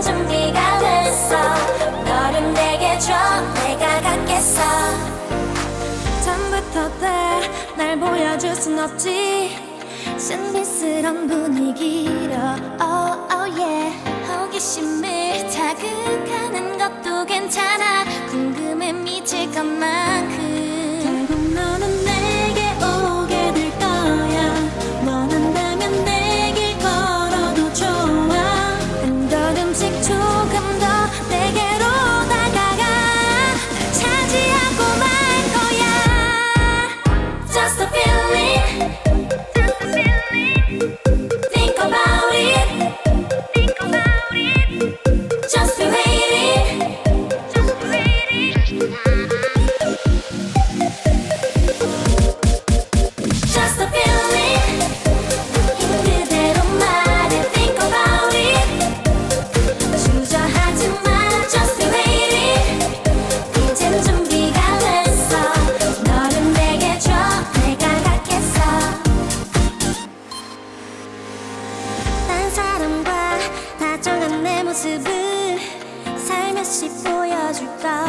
준비가 됐어. 너를 내게 줘 내가 갖겠어. 처음부터 다날 보여줄 순 없지. 신비스런 분위기로 oh, oh, yeah. 호기심을 자극하는 것도 괜찮아. 궁금해 미칠 것만큼. 걸음 모습을 살며시 보여줄 거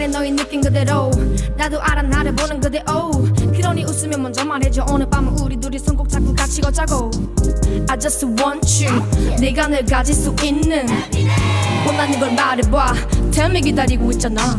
내가 너의 느낌 그대로. 나도 알아 나를 보는 그대로. 그러니 웃으면 먼저 말해줘. 오늘 밤은 우리 둘이 손꼭 잡고 같이 걷자고. I just want you. 네가 늘 가질 수 있는 원하는 걸 말해봐. Tell 기다리고 있잖아